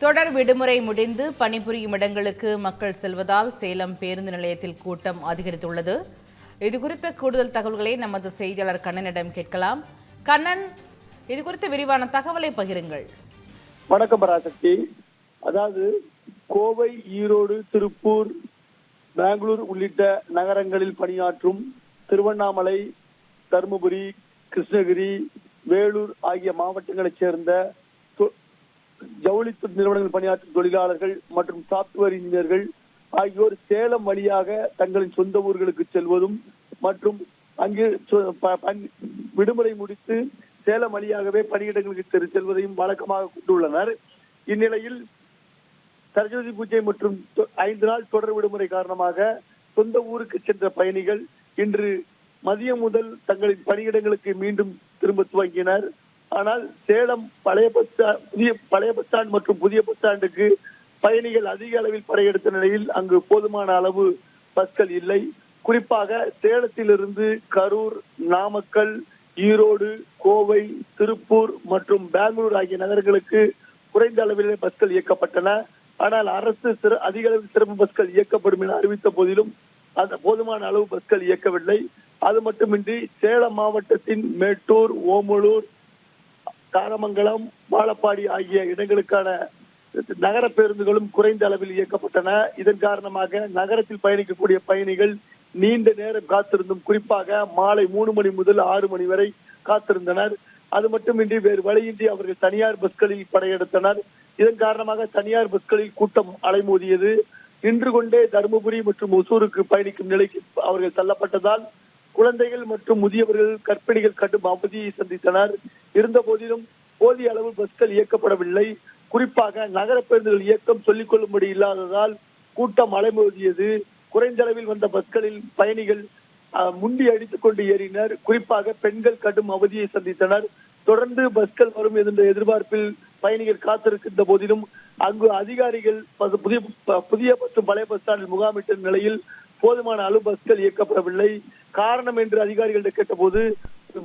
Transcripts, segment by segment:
தொடர் விடுமுறை முடிந்து பணிபுரியும் இடங்களுக்கு மக்கள் செல்வதால் சேலம் பேருந்து நிலையத்தில் கூட்டம் அதிகரித்துள்ளது. இது குறித்த கூடுதல் தகவல்களை நமது செய்தியாளர் கண்ணனிடம் கேட்கலாம். கண்ணன் இது குறித்த விரிவான தகவலை பகிருங்கள். வணக்கம் பராசக்தி. அதாவது கோவை ஈரோடு திருப்பூர் பெங்களூர் உள்ளிட்ட நகரங்களில் பணியாற்றும் திருவண்ணாமலை தருமபுரி கிருஷ்ணகிரி வேலூர் ஆகிய மாவட்டங்களைச் சேர்ந்த ஜவுளித்து நிறுவனங்கள் பணியாற்றும் தொழிலாளர்கள் மற்றும் சாப்ட்வேர் இன்ஜினியர்கள் ஆகியோர் சேலம் வழியாக தங்களின் சொந்த ஊர்களுக்கு செல்வதும் மற்றும் அங்கு விடுமுறை முடித்து சேலம் வழியாகவே பணியிடங்களுக்கு செல்வதையும் வழக்கமாக கொண்டுள்ளனர். இந்நிலையில் சரஸ்வதி பூஜை மற்றும் ஐந்து நாள் தொடர் விடுமுறை காரணமாக சொந்த ஊருக்கு சென்ற பயணிகள் இன்று மதியம் முதல் தங்களின் பணியிடங்களுக்கு மீண்டும் திரும்ப துவங்கினர். ஆனால் சேலம் பழைய பஸ் புதிய பழைய பஸ் ஸ்டாண்ட் மற்றும் புதிய பஸ் ஸ்டாண்டுக்கு பயணிகள் அதிக அளவில் படையெடுத்த நிலையில் அங்கு போதுமான அளவு பஸ்கள் இல்லை. குறிப்பாக சேலத்திலிருந்து கரூர் நாமக்கல் ஈரோடு கோவை திருப்பூர் மற்றும் பெங்களூர் ஆகிய நகரங்களுக்கு குறைந்த அளவிலே பஸ்கள் இயக்கப்பட்டன. ஆனால் அரசு சிறு அதிக அளவில் சிறப்பு பஸ்கள் இயக்கப்படும் என அறிவித்த போதிலும் அந்த போதுமான அளவு பஸ்கள் இயக்கவில்லை. அது மட்டுமின்றி சேலம் மாவட்டத்தின் மேட்டூர் ஓமலூர் தாரமங்கலம் வாழப்பாடி ஆகிய இடங்களுக்கான நகர பேருந்துகளும் குறைந்த அளவில் இயக்கப்பட்டன. இதன் காரணமாக நகரத்தில் பயணிக்கக்கூடிய பயணிகள் நீண்ட நேரம் காத்திருந்தும் குறிப்பாக மாலை மூணு மணி முதல் ஆறு மணி வரை காத்திருந்தனர். அது மட்டுமின்றி வேறு வழியின்றி அவர்கள் தனியார் பஸ்களில் படையெடுத்தனர். இதன் காரணமாக தனியார் பஸ்களில் கூட்டம் அலைமோதியது. நின்று கொண்டே தருமபுரி மற்றும் ஒசூருக்கு பயணிக்கும் நிலைக்கு அவர்கள் தள்ளப்பட்டதால் குழந்தைகள் மற்றும் முதியவர்கள் கர்ப்பிணிகள் கடும் அவதியை சந்தித்தனர். இருந்த போதிலும் போதிய அளவு பஸ்கள் இயக்கப்படவில்லை. குறிப்பாக நகர பேருந்துகள் இயக்கம் சொல்லிக் கொள்ளும்படி இல்லாததால் கூட்டம் அலைமோதியது. குறைந்த அளவில் வந்த பஸ்களில் பயணிகள் முண்டி அடித்துக் கொண்டு ஏறினர். குறிப்பாக பெண்கள் கடும் அவதியை சந்தித்தனர். தொடர்ந்து பஸ்கள் வரும் என்ற எதிர்பார்ப்பில் பயணிகள் காத்திருக்கின்ற போதிலும் அங்கு அதிகாரிகள் புதிய புதிய மற்றும் பழைய பஸ் ஸ்டாண்டில் முகாமிட்ட நிலையில் போதுமான அளவு பஸ்கள் இயக்கப்படவில்லை. காரணம் என்று அதிகாரிகளிடம் கேட்டபோது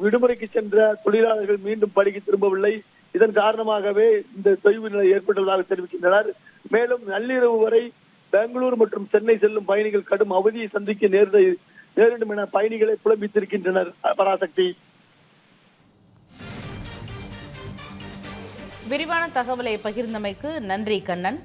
விடுமுறைக்கு சென்ற தொழிலாளர்கள் மீண்டும் பணிக்கு திரும்பவில்லை. இதன் காரணமாகவே இந்த தொய்வு நிலை ஏற்பட்டுள்ளதாக தெரிவிக்கின்றனர். மேலும் நள்ளிரவு வரை பெங்களூர் மற்றும் சென்னை செல்லும் பயணிகள் கடும் அவதியை சந்திக்க நேர்ந்த நேரிடும் என பயணிகளை புலம்பித்திருக்கின்றனர். பராசக்தி. விரிவான தகவலை பகிர்ந்தமைக்கு நன்றி கண்ணன்.